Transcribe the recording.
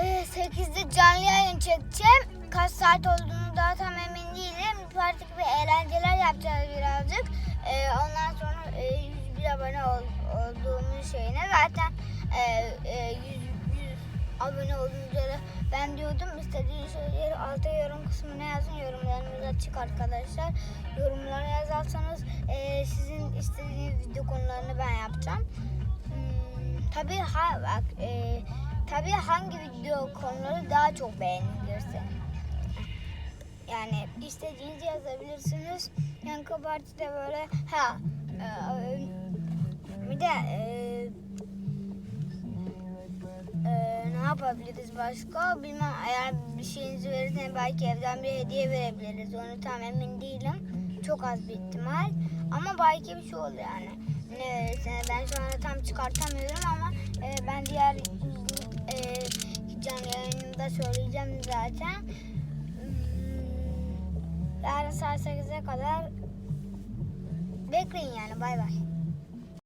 8 e, 8'de canlı yayın çekeceğim. Kaç saat olduğunu daha tam emin değilim. Parti gibi eğlenceler yapacağız birazcık. E, ondan sonra e, 101 abone ol, olduğumuz şeyine zaten e, e, 100, 100 abone olunca da ben diyordum istediğiniz şeyleri alta yorum kısmına yazın yorumlarınız açık arkadaşlar yorumlara yazarsanız e, sizin istediğiniz video konularını ben yapacağım hmm, tabi ha bak e, tabi hangi video konuları daha çok beğenilirse yani istediğinizi yazabilirsiniz yani partide böyle ha e, bir de e, ee, ne yapabiliriz başka? Bilmem eğer bir şeyinizi verirseniz belki evden bir hediye verebiliriz. Onu tam emin değilim. Çok az bir ihtimal. Ama belki bir şey olur yani. Ne verirseniz ben şu anda tam çıkartamıyorum ama e, ben diğer e, yayınımda söyleyeceğim zaten. Hmm, yarın saat 8'e kadar bekleyin yani bay bay.